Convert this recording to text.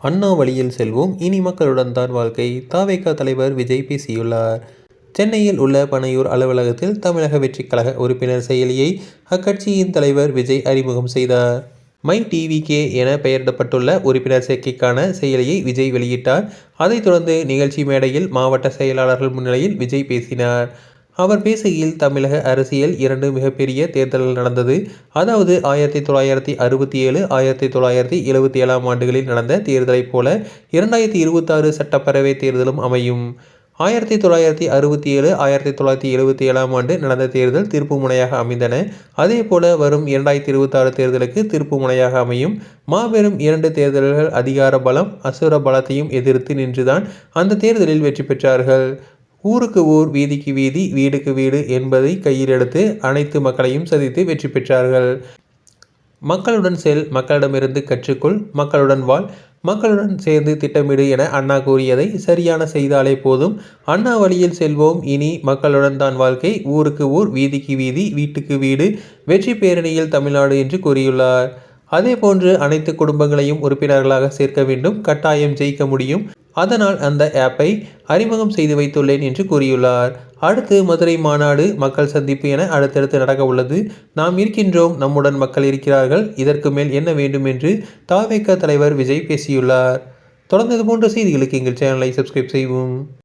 அண்ணா வழியில் செல்வோம். இனி மக்களுடன் தான் வாழ்க்கை. தாவேகா தலைவர் விஜய் பேசியுள்ளார். சென்னையில் உள்ள பனையூர் அலுவலகத்தில் தமிழக வெற்றிக் கழக உறுப்பினர் செயலியை அக்கட்சியின் தலைவர் விஜய் அறிமுகம் செய்தார். மை டிவிகே என பெயரிடப்பட்டுள்ள உறுப்பினர் சேர்க்கைக்கான செயலியை விஜய் வெளியிட்டார். அதைத் தொடர்ந்து நிகழ்ச்சி மேடையில் மாவட்ட செயலாளர்கள் முன்னிலையில் விஜய் பேசினார். அவர் பேசுகையில் தமிழக அரசியல் இரண்டு மிகப்பெரிய தேர்தல்கள் நடந்தது. அதாவது ஆயிரத்தி தொள்ளாயிரத்தி அறுபத்தி ஏழு ஆயிரத்தி தொள்ளாயிரத்தி எழுபத்தி ஏழாம் ஆண்டுகளில் நடந்த தேர்தலைப் போல இரண்டாயிரத்தி இருபத்தாறு சட்டப்பேரவை தேர்தலும் அமையும். ஆயிரத்தி தொள்ளாயிரத்தி அறுபத்தி ஏழு ஆயிரத்தி தொள்ளாயிரத்தி எழுபத்தி ஏழாம் ஆண்டு நடந்த தேர்தல் திருப்பு முனையாக அமைந்தன. அதே போல வரும் இரண்டாயிரத்தி இருபத்தாறு தேர்தலுக்கு திருப்பு முனையாக அமையும். மாபெரும் இரண்டு தேர்தல்கள் அதிகார பலம் அசுர பலத்தையும் எதிர்த்து நின்றுதான் அந்த தேர்தலில் வெற்றி பெற்றார்கள். ஊருக்கு ஊர் வீதிக்கு வீதி வீடுக்கு வீடு என்பதை கையில் எடுத்து அனைத்து மக்களையும் சதித்து வெற்றி பெற்றார்கள். மக்களுடன் செல் மக்களிடமிருந்து கற்றுக்கொள் மக்களுடன் வாழ் மக்களுடன் சேர்ந்து திட்டமிடு என அண்ணா கூறியதை சரியான செய்தாலே போதும். அண்ணா வழியில் செல்வோம். இனி மக்களுடன் தான் வாழ்க்கை. ஊருக்கு ஊர் வீதிக்கு வீதி வீட்டுக்கு வீடு வெற்றி பேரணியில் தமிழ்நாடு என்று கூறியுள்ளார். அதேபோன்று அனைத்து குடும்பங்களையும் உறுப்பினர்களாக சேர்க்க வேண்டும். கட்டாயம் ஜெயிக்க முடியும். அதனால் அந்த ஆப்பை அறிமுகம் செய்து வைத்துள்ளேன் என்று கூறியுள்ளார். அடுத்து மதுரை மாநாடு மக்கள் சந்திப்பு என அடுத்தடுத்து நடக்க உள்ளது. நாம் இருக்கின்றோம் நம்முடன் மக்கள் இருக்கிறார்கள். இதற்கு மேல் என்ன வேண்டும் என்று தாவேக்க தலைவர் விஜய் பேசியுள்ளார். தொடர்ந்து இது போன்ற செய்திகளுக்கு எங்கள் சேனலை சப்ஸ்கிரைப் செய்வோம்